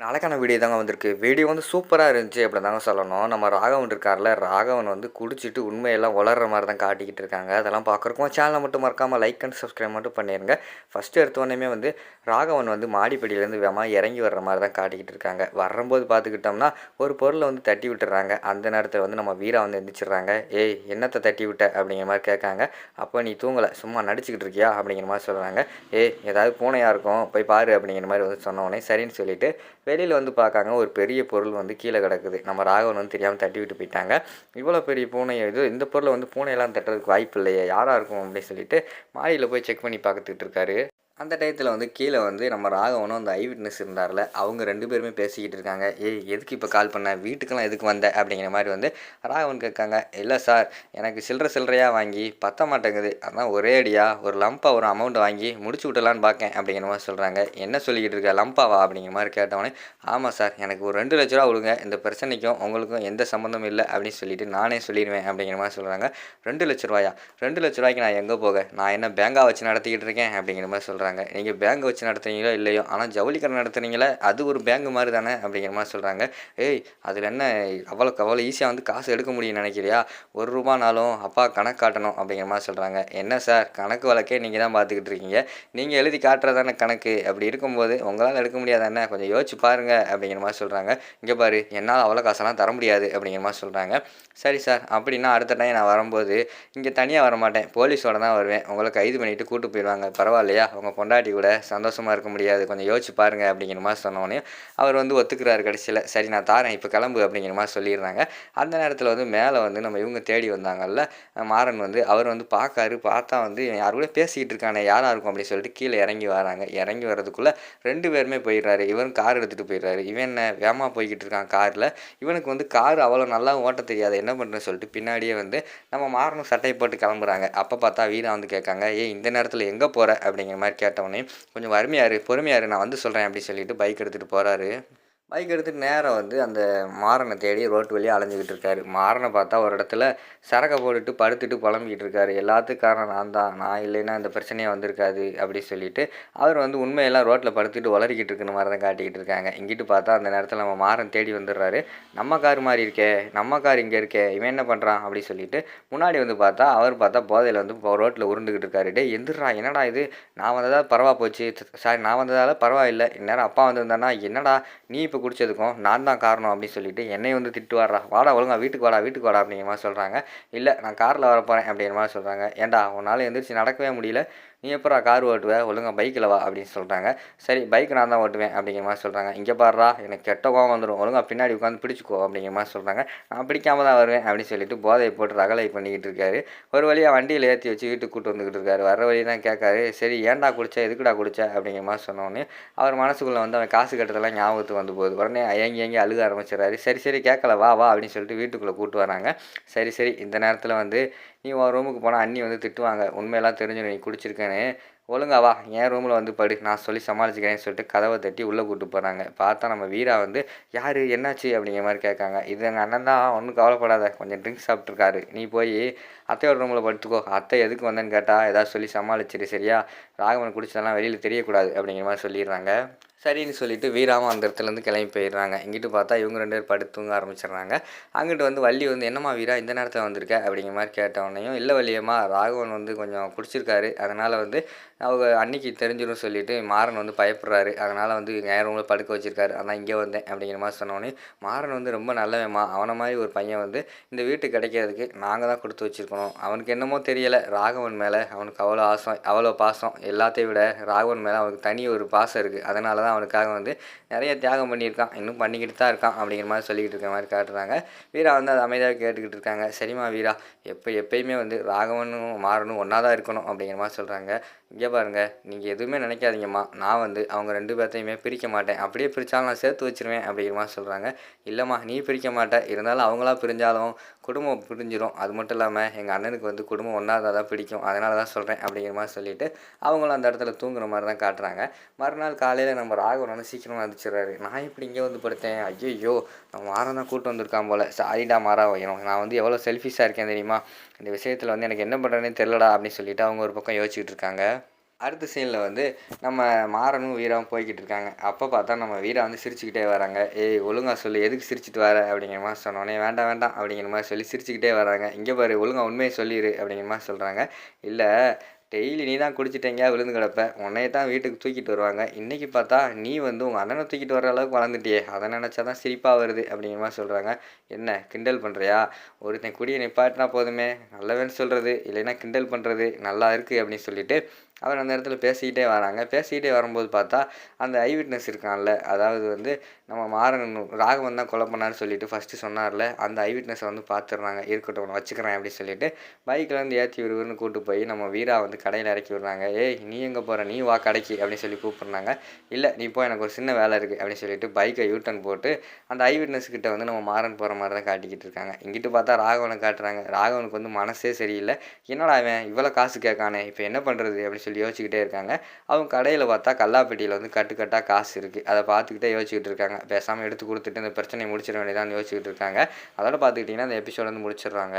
நாளைக்கான வீடியோ தாங்க வந்திருக்கு. வீடியோ வந்து சூப்பராக இருந்துச்சு அப்படி தாங்க சொல்லணும். நம்ம ராகவன் இருக்கார்ல ராகவன் வந்து குடிச்சிட்டு உண்மையெல்லாம் வளர்கிற மாதிரி தான் காட்டிக்கிட்டு இருக்காங்க. அதெல்லாம் பார்க்குறக்கும் சேனலை மட்டும் மறக்காமல் லைக் அண்ட் சப்ஸ்கிரைப் மட்டும் பண்ணிடுங்க ஃபஸ்ட்டு எடுத்தோடனே வந்து ராகவன் வந்து மாடிப்படியிலேருந்து வேமா இறங்கி வர்ற மாதிரி தான் காட்டிக்கிட்டு இருக்காங்க. வரும்போது பார்த்துக்கிட்டோம்னா ஒரு பொருளை வந்து தட்டி விட்டுறாங்க. அந்த நேரத்தில் வந்து நம்ம வீரா வந்து எந்திரிச்சிடுறாங்க. ஏய் என்னத்தை தட்டி விட்ட? அப்படிங்கிற மாதிரி கேட்காங்க. அப்போ நீ தூங்கலை சும்மா நடிச்சுக்கிட்டு இருக்கியா? அப்படிங்கிற மாதிரி சொல்கிறாங்க ஏய் ஏதாவது பூனையாக இருக்கும் போய் பாரு அப்படிங்கிற மாதிரி வந்து சொன்ன உடனே சரின்னு சொல்லிவிட்டு வெளியில் வந்து பார்க்காங்க ஒரு பெரிய பொருள் வந்து கீழே கிடக்குது. நம்ம ராகவன் வந்து தெரியாமல் தட்டி விட்டு போயிட்டாங்க. இவ்வளோ பெரிய பூனை இது இந்த பொருளை வந்து பூனையெல்லாம் தட்டுறதுக்கு வாய்ப்பு இல்லையே யாராக இருக்கும் அப்படின்னு சொல்லிட்டு மாடியில் போய் செக் பண்ணி பார்த்துக்கிட்டு இருக்காரு. அந்த டயத்தில் வந்து கீழே வந்து நம்ம ராகவனும் அந்த ஐ விட்னஸ் இருந்தார்ல அவங்க ரெண்டு பேருமே பேசிக்கிட்டு இருக்காங்க. ஏய் எதுக்கு இப்போ கால் பண்ண? வீட்டுக்கெல்லாம் எதுக்கு வந்த? அப்படிங்கிற மாதிரி வந்து ராகவன் கேட்காங்க. இல்லை சார் எனக்கு சில்லற சில்லறையாக வாங்கி பத்த மாட்டேங்குது. அதான் ஒரே அடியாக ஒரு லம்பாக ஒரு அமௌண்ட் வாங்கி முடிச்சு விட்டலான்னு பார்க்கேன் அப்படிங்கிற மாதிரி சொல்கிறாங்க என்ன சொல்லிக்கிட்டு இருக்க? லம்பாவா அப்படிங்கிற மாதிரி கேட்டவொடனே ஆமாம் சார் எனக்கு ஒரு ரெண்டு லட்ச ரூபா கொடுங்க. இந்த பிரச்சனைக்கும் உங்களுக்கும் எந்த சம்மந்தமும் இல்லை அப்படின்னு சொல்லிட்டு நானே சொல்லிடுவேன் அப்படிங்கிற மாதிரி சொல்கிறாங்க ரெண்டு லட்ச ரூபாயா? ரெண்டு லட்ச ரூபாய்க்கு நான் எங்கே போக? நான் என்ன பேங்காக வச்சு நடத்திக்கிட்டு இருக்கேன் அப்படிங்கிற மாதிரி சொல்கிறேன் சொல்கிறாங்க நீங்கள் பேங்க் வச்சு நடத்துறீங்களோ இல்லையோ? ஆனால் ஜவுளி கடை நடத்துறீங்களே அது ஒரு பேங்க் மாதிரி தானே அப்படிங்கிற மாதிரி சொல்கிறாங்க ஏய் அதில் என்ன அவ்வளோ அவ்வளோ ஈஸியாக வந்து காசு எடுக்க முடியும்னு நினைக்கிறியா? ஒரு ரூபானாலும் அப்பா கணக்கு காட்டணும் அப்படிங்கிற மாதிரி சொல்கிறாங்க என்ன சார் கணக்கு வழக்கே நீங்கள் தான் பார்த்துக்கிட்டு இருக்கீங்க. நீங்கள் எழுதி காட்டுறதானே கணக்கு? அப்படி இருக்கும்போது உங்களால் எடுக்க முடியாதானே கொஞ்சம் யோசிச்சு பாருங்க அப்படிங்கிற மாதிரி சொல்கிறாங்க இங்கே பாரு என்னால் அவ்வளோ காசெல்லாம் தர முடியாது அப்படிங்கிற மாதிரி சொல்கிறாங்க சரி சார் அப்படின்னா அடுத்த டைம் நான் வரும்போது இங்கே தனியாக வர மாட்டேன் போலீஸோட தான் வருவேன். உங்களை கைது பண்ணிவிட்டு கூட்டு போயிடுவாங்க பரவாயில்லையா? உங்கள் பொண்டாட்டி கூட சந்தோஷமாக இருக்க முடியாது. கொஞ்சம் யோசிச்சு பாருங்க அப்படிங்கிற மாதிரி சொன்னோடனே அவர் வந்து ஒத்துக்கிறாரு கடைசியில். சரி நான் தாரேன் இப்போ கிளம்பு அப்படிங்கிற மாதிரி சொல்லிடுறாங்க. அந்த நேரத்தில் வந்து மேலே வந்து நம்ம இவங்க தேடி வந்தாங்கல்ல மாறன் வந்து அவர் வந்து பார்க்காரு. பார்த்தா வந்து யார் கூட பேசிக்கிட்டு இருக்கானே யாராக இருக்கும் அப்படின்னு சொல்லிட்டு கீழே இறங்கி வராங்க. இறங்கி வர்றதுக்குள்ளே ரெண்டு பேருமே போயிடுறாரு. இவன் கார் எடுத்துகிட்டு போயிடுறாரு. இவன் என்ன வேகமாக போய்கிட்டு இருக்கான் காரில் இவனுக்கு வந்து கார் அவ்வளோ நல்லா ஓட்ட தெரியாது. என்ன பண்ணுறேன்னு சொல்லிட்டு பின்னாடியே வந்து நம்ம மாறணும் சட்டையை போட்டு கிளம்புறாங்க. அப்போ பார்த்தா வீரா வந்து கேட்காங்க ஏய் இந்த நேரத்தில் எங்கே போகிற அப்படிங்கிற மாதிரி கேட்டவொடனே கொஞ்சம் வறுமையாரு பொறுமையாரு நான் வந்து சொல்கிறேன் அப்படின்னு சொல்லிட்டு பைக் எடுத்துகிட்டு போகிறாரு பைக் எடுத்துட்டு நேராக வந்து அந்த மாறனை தேடி ரோட்டு வழியாக அலைஞ்சிக்கிட்டு இருக்காரு. மாறனை பார்த்தா ஒரு இடத்துல சரக்கை போட்டுட்டு படுத்துட்டு புலம்பிக்கிட்டு இருக்காரு. எல்லாத்துக்கும் காரணம் நான் தான். நான் இல்லைன்னா இந்த பிரச்சனையே வந்திருக்காது அப்படி சொல்லிட்டு அவர் வந்து உண்மையெல்லாம் ரோட்டில் படுத்துட்டு உளறிக்கிட்டு இருக்கிற மாதிரி தான் காட்டிக்கிட்டு இருக்காங்க. இங்கிட்டு பார்த்தா அந்த நேரத்தில் நம்ம மாறன் தேடி வந்துடுறாரு. நம்ம கார் மாதிரி இருக்கே நம்ம கார் இங்கே இருக்கே இவன் என்ன பண்ணுறான் அப்படி சொல்லிட்டு முன்னாடி வந்து பார்த்தா அவர் பார்த்தா போதையில் வந்து ரோட்டில் உருண்டுக்கிட்டு இருக்காரு. டே எந்திரா என்னடா இது? நான் வந்ததால் பரவா போச்சு. சாரி நான் வந்ததால் பரவாயில்லை. இந்நேரம் அப்பா வந்திருந்தானா என்னடா நீ இப்போ குடிச்சதுக்கும் நான் தான் காரணம் அப்படின்னு சொல்லிட்டு என்னை வந்து திட்டு வாடுறா. வாடா ஒழுங்கா வீட்டுக்கு வாடா வீட்டுக்கு வாடா அப்படிங்கிற மாதிரி சொல்கிறாங்க இல்லை நான் காரில் வர போகிறேன் அப்படிங்கிற மாதிரி சொல்கிறாங்க ஏன்டா உன்னால் எந்திரிச்சு நடக்கவே முடியல. நீ எப்படா கார் ஓட்டுவ? ஒழுங்காக பைக்கில் வா அப்படின்னு சொல்கிறாங்க சரி பைக் நான் தான் ஓட்டுவேன் அப்படிங்கிற மாதிரி சொல்கிறாங்க இங்கே பாடுறா எனக்கு கெட்ட கோவம் வந்துடும் ஒழுங்கா பின்னாடி உட்காந்து பிடிச்சிக்கோ அப்படிங்கிற மாதிரி சொல்கிறாங்க நான் பிடிக்காம தான் வருவேன் அப்படின்னு சொல்லிட்டு போதையை போட்டு ரகலை பண்ணிக்கிட்டு இருக்காரு. ஒரு வழியாக வண்டியில் ஏற்றி வச்சு வீட்டுக்கு கூட்டு வந்துக்கிட்டு இருக்காரு. வர வழி தான் கேட்காரு சரி ஏன்டா குடிச்ச எதுக்குடா குடிச்ச அப்படிங்கிற மாதிரி சொன்னோடனே அவர் மனசுக்குள்ளே வந்து அவன் காசு கட்டுறதெல்லாம் ஞாபகத்துக்கு வந்து போகுது. உடனே ஏங்கி ஏங்கி அழுக ஆரம்பிச்சிடறாரு. சரி சரி கேட்கல வா வா அப்படின்னு சொல்லிட்டு வீட்டுக்குள்ளே கூட்டு வராங்க. சரி சரி இந்த நேரத்தில் வந்து நீ உன் ரூமுக்கு போனால் அண்ணி வந்து திட்டுவாங்க. உண்மையெல்லாம் தெரிஞ்சிடும். நீ குடிச்சிருக்கேன்னு ஒழுங்கா வா என் ரூமில் வந்து படு. நான் சொல்லி சமாளிச்சுக்கிறேன்னு சொல்லிட்டு கதவை தட்டி உள்ளே கூப்பிட்டு போகிறாங்க பார்த்தா நம்ம வீரா வந்து யார்? என்னாச்சு? அப்படிங்கிற மாதிரி கேட்காங்க. இது எங்கள் அண்ணன் தான். ஒன்றும் கவலைப்படாத. கொஞ்சம் ட்ரிங்க்ஸ் சாப்பிட்ருக்காரு நீ போய் அத்தையோட ரூமில் படுத்துக்கோ. அத்தை எதுக்கு வந்தேன்னு கேட்டால் ஏதாவது சொல்லி சமாளிச்சிரு சரியா? ராகவன் குடிச்சதெல்லாம் வெளியில் தெரியக்கூடாது. அப்படிங்கிற மாதிரி சொல்லிடுறாங்க சரின்னு சொல்லிட்டு வீராவும் அந்த இடத்துலேருந்து கிளம்பி போயிடுறாங்க. இங்கிட்டு பார்த்தா இவங்க ரெண்டு பேர் படுத்து தூங்க ஆரம்பிச்சிடுறாங்க. அங்கிட்டு வந்து வள்ளி வந்து என்னம்மா வீரா இந்த நேரத்தில் வந்திருக்க? அப்படிங்கிற மாதிரி கேட்டவொடனையும் இல்லை வள்ளியம்மா ராகவன் வந்து கொஞ்சம் குடிச்சிருக்காரு. அதனால் வந்து அவங்க அன்னைக்கு தெரிஞ்சிடும் சொல்லிட்டு மாறன் வந்து பயப்படுறாரு. அதனால் வந்து என் ரூமில் படுக்க வச்சிருக்காரு. அதான் இங்கே வந்தேன். அப்படிங்கிற மாதிரி சொன்னோடனே மாறன் வந்து ரொம்ப நல்லவன்மா அவனை மாதிரி ஒரு பையன் வந்து இந்த வீட்டு கிடைக்கிறதுக்கு நாங்கள் தான் கொடுத்து வச்சுருக்கணும். அவனுக்கு என்னமோ தெரியலை. ராகவன் மேலே அவனுக்கு அவ்வளோ ஆசம் அவ்வளோ பாசம். எல்லாத்தையும் விட ராகவன் மேலே அவனுக்கு தனி ஒரு பாசம் இருக்குது அதனால தான் அவனுக்காக வந்து நிறைய தியாகம் பண்ணியிருக்கான். இன்னும் பண்ணிக்கிட்டு தான் இருக்கான் அப்படிங்கிற மாதிரி சொல்லிக்கிட்டு இருக்க மாதிரி காட்டுறாங்க. வீரா வந்து அது அமைதியாக கேட்டுக்கிட்டு இருக்காங்க. சரிம்மா வீரா எப்போ எப்பயுமே வந்து ராகவனும் மாறனும் ஒன்றா தான் இருக்கணும் அப்படிங்கிற மாதிரி சொல்கிறாங்க இங்கே பாருங்கள் நீங்கள் எதுவுமே நினைக்காதீங்கம்மா. நான் வந்து அவங்க ரெண்டு பேர்த்தையுமே பிரிக்க மாட்டேன். அப்படியே பிரித்தாலும் நான் சேர்த்து வச்சிருவேன் அப்படிங்கிற மாதிரி சொல்கிறாங்க இல்லைம்மா நீ பிரிக்க மாட்டேன் இருந்தாலும் அவங்களா பிரிஞ்சாலும் குடும்பம் பிரிஞ்சிடும் அது மட்டும் இல்லாமல் எங்கள் அண்ணனுக்கு வந்து குடும்பம் ஒன்றா தான் பிடிக்கும். அதனால தான் சொல்கிறேன் அப்படிங்கிற மாதிரி சொல்லிவிட்டு அவங்களும் அந்த இடத்துல தூங்குற மாதிரி தான் காட்டுறாங்க. மறுநாள் காலையில் நம்ம ராகவன் வந்து சீக்கிரமாக அடிச்சிடறாரு நான் இப்படி இங்கே வந்து படுத்தேன். ஐயோ நான் மாறம் தான் கூட்டு வந்திருக்கான் போல். சாரிடா மாறா வைக்கணும் நான் வந்து எவ்வளோ செல்ஃபிஷாக இருக்கேன் தெரியுமா? இந்த விஷயத்தில் வந்து எனக்கு என்ன பண்ணுறேனே தெரிலடா அப்படின்னு சொல்லிட்டு அவங்க ஒரு பக்கம் யோசிச்சுட்டு இருக்காங்க. அடுத்த சீனில் வந்து நம்ம மாறனும் வீராவும் போய்கிட்டு இருக்காங்க. அப்போ பார்த்தா நம்ம வீரா வந்து சிரிச்சுக்கிட்டே வராங்க. ஏய் ஒழுங்காக சொல்லு. எதுக்கு சிரிச்சிட்டு வர? அப்படிங்கிற மாதிரி சொன்னோன்னே வேண்டாம் வேண்டாம். அப்படிங்கிற மாதிரி சொல்லி சிரிச்சுக்கிட்டே வராங்க. இங்கே பாரு ஒழுங்காக உண்மையை சொல்லிடு அப்படிங்கிற மாதிரி சொல்கிறாங்க இல்லை டெய்லி நீ தான் குடிச்சிட்டேங்க எங்கேயா விழுந்து கிடப்ப. உன்னைய தான் வீட்டுக்கு தூக்கிட்டு வருவாங்க. இன்றைக்கி பார்த்தா நீ வந்து உங்கள் அண்ணனை தூக்கிட்டு வர அளவுக்கு வளர்ந்துட்டியே. அதை நினச்சா தான் சிரிப்பாக வருது அப்படிங்கிற மாதிரி சொல்கிறாங்க என்ன கிண்டல் பண்ணுறியா ஒருத்தன் குடியை நிப்பாட்டினா போதுமே. நல்லவன்னு சொல்கிறது இல்லைன்னா கிண்டல் பண்ணுறது நல்லா இருக்குது அப்படின்னு சொல்லிட்டு அவர் அந்த இடத்துல பேசிக்கிட்டே வராங்க. பேசிக்கிட்டே வரும்போது பார்த்தா அந்த ஐ விட்னஸ் இருக்கான்ல. அதாவது வந்து நம்ம மாறன் ராகவன் தான் கொலை பண்ணான்னு சொல்லிட்டு ஃபஸ்ட்டு சொன்னார்ல. அந்த ஐ விட்னஸை வந்து பார்த்துடுறாங்க இருக்கட்டும் உன்னை வச்சுக்கிறேன் அப்படின்னு சொல்லிட்டு பைக்கில் வந்து ஏற்றி விடுவர்னு கூட்டு போய் நம்ம வீரா வந்து கடையில் இறக்கி விடுறாங்க. ஏய் நீ எங்கே போகிற நீ வா கடைக்கு அப்படின்னு சொல்லி கூப்பிட்றாங்க. இல்லை நீ போ எனக்கு ஒரு சின்ன வேலை இருக்குது அப்படின்னு சொல்லிட்டு பைக்கை யூட்டன் போட்டு அந்த ஐ விட்னஸ் கிட்ட வந்து நம்ம மாறன் போகிற மாதிரி தான் காட்டிக்கிட்டு இருக்காங்க. இங்கிட்டு பார்த்தா ராகவனை காட்டுறாங்க. ராகவனுக்கு வந்து மனசே சரியில்லை. என்னடா அவன் இவ்வளோ காசு கேட்கானே. இப்போ என்ன பண்ணுறது அப்படின்னு சொல்லி யோசிச்சுக்கிட்டே இருக்காங்க. அவங்க கடையில் பார்த்தா கல்லாப்பெட்டியில் வந்து கட்டுக்கட்டாக காசு இருக்குது அதை பார்த்துக்கிட்டே யோசிச்சுக்கிட்டு இருக்காங்க. பேசாமல் எடுத்து கொடுத்துட்டு இந்த பிரச்சனையை முடிச்சிட வேண்டியதான்னு யோசிச்சுக்கிட்டு இருக்காங்க. அதோட பார்த்துக்கிட்டிங்கன்னா அந்த எபிசோட் வந்து முடிச்சிடுறாங்க.